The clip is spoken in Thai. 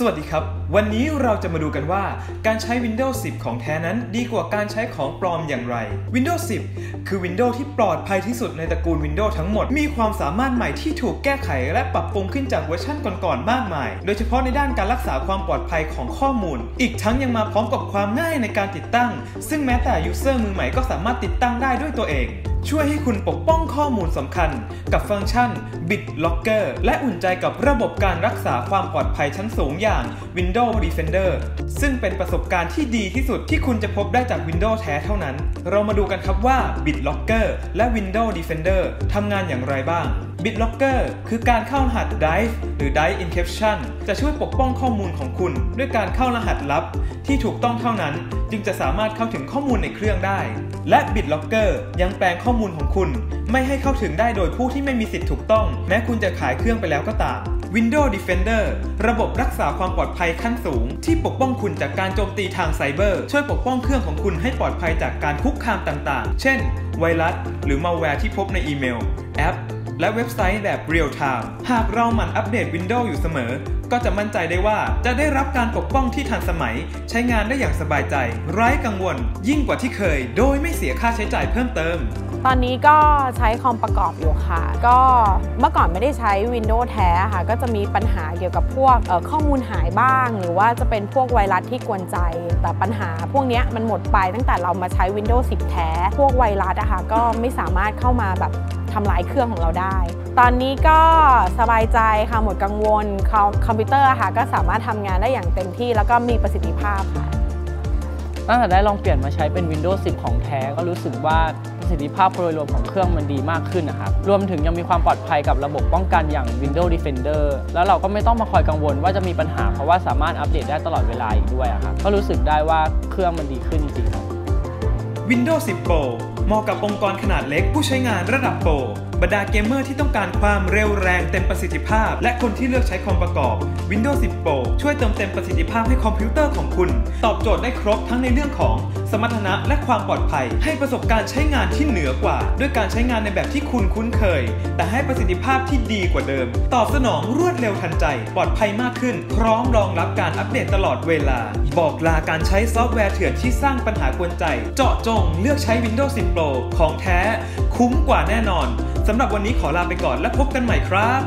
สวัสดีครับ วันนี้เราจะมาดูกันว่า การใช้ Windows 10 ของแท้นั้นดีกว่าการใช้ของปลอมอย่างไร Windows 10 คือ Windows ที่ปลอดภัยที่สุดในตระกูล Windows ทั้งหมด มีความสามารถใหม่ที่ถูกแก้ไขและปรับปรุงขึ้นจากเวอร์ชันก่อนๆมากมาย โดยเฉพาะในด้านการรักษาความปลอดภัยของข้อมูล อีกทั้งยังมาพร้อมกับความง่ายในการติดตั้ง ซึ่งแม้แต่ยูเซอร์มือใหม่ก็สามารถติดตั้งได้ด้วยตัวเอง ช่วยให้คุณปกป้องข้อมูลสำคัญ กับฟังก์ชัน BitLocker และอุ่นใจกับระบบการรักษาความปลอดภัยชั้นสูงอย่าง Windows Defender ซึ่งเป็นประสบการณ์ที่ดีที่สุดที่คุณจะพบได้จาก Windows แท้เท่านั้น เรามาดูกันครับว่า BitLocker และ Windows Defender ทำงานอย่างไรบ้าง BitLocker คือการเข้ารหัส Dive หรือ Dive Encryption จะช่วยปกป้องข้อมูลของคุณ ด้วยการเข้ารหัสลับ ที่ถูกต้องเท่านั้น จึงจะสามารถเข้าถึงข้อมูลในเครื่องได้ และ BitLocker ยังแปลงข้อมูลของคุณ ไม่ให้เข้าถึงได้โดยผู้ที่ไม่มีสิทธิ์ถูกต้อง แม้คุณจะขายเครื่องไปแล้วก็ตาม Windows Defender ระบบรักษาความปลอดภัยขั้นสูง ที่ปกป้องคุณจากการโจมตีทางไซเบอร์ ช่วยปกป้องเครื่องของคุณให้ปลอดภัยจากการคุกคามต่างๆ เช่น ไวรัส หรือมาแวร์ที่พบในอีเมล แอป และเว็บไซต์แบบเรียลไทม์หากเราหมั่นอัปเดต Windows อยู่เสมอ ก็จะมั่นใจได้ว่าจะได้รับการปกป้องที่ทันสมัย ใช้งานได้อย่างสบายใจ ไร้กังวล ยิ่งกว่าที่เคย โดยไม่เสียค่าใช้จ่ายเพิ่มเติม ตอนนี้ก็ใช้คอมประกอบอยู่ค่ะ ก็เมื่อก่อนไม่ได้ใช้ Windows แท้ค่ะ ก็จะมีปัญหาเกี่ยวกับพวกข้อมูลหายบ้าง หรือว่าจะเป็นพวกไวรัสที่กวนใจ แต่ปัญหาพวกนี้มันหมดไปตั้งแต่เรามาใช้ Windows 10 แท้ พวกไวรัสอะค่ะก็ไม่สามารถเข้ามาแบบทำลายเครื่องของเราได้ ตอนนี้ก็สบายใจค่ะหมดกังวลคอมพิวเตอร์ค่ะก็สามารถทำงานได้อย่างเต็มที่ แล้วก็มีประสิทธิภาพค่ะ ตั้งแต่ได้ลองเปลี่ยนมาใช้เป็น Windows 10 ของแท้ก็รู้สึกว่าประสิทธิภาพโดยรวมของเครื่องมันดีมากขึ้นนะครับ รวมถึงยังมีความปลอดภัยกับระบบป้องกันอย่าง Windows Defender แล้วเราก็ไม่ต้องมาคอยกังวลว่าจะมีปัญหา เพราะว่าสามารถอัปเดตได้ตลอดเวลาอีกด้วยครับก็รู้สึกได้ว่าเครื่องมันดีขึ้นจริง Windows 10 Pro เหมาะกับองค์กรขนาดเล็กผู้ใช้งานระดับโปร บรรดาเกมเมอร์ที่ต้องการความเร็วแรงเต็มประสิทธิภาพ และคนที่เลือกใช้คอมประกอบ Windows 10 Pro ช่วยเติมเต็มประสิทธิภาพให้คอมพิวเตอร์ของคุณ ตอบโจทย์ได้ครบทั้งในเรื่องของ สมรรถนะและความปลอดภัย ให้ประสบการณ์ใช้งานที่เหนือกว่า ด้วยการใช้งานในแบบที่คุณคุ้นเคย แต่ให้ประสิทธิภาพที่ดีกว่าเดิม ตอบสนองรวดเร็วทันใจ ปลอดภัยมากขึ้น พร้อมรองรับการอัปเดตตลอดเวลา บอกลาการใช้ซอฟต์แวร์เถื่อนที่สร้างปัญหากวนใจ เจาะจงเลือกใช้ Windows 10 Pro ของแท้ คุ้มกว่าแน่นอน สำหรับวันนี้ขอลาไปก่อนและพบกันใหม่ครับ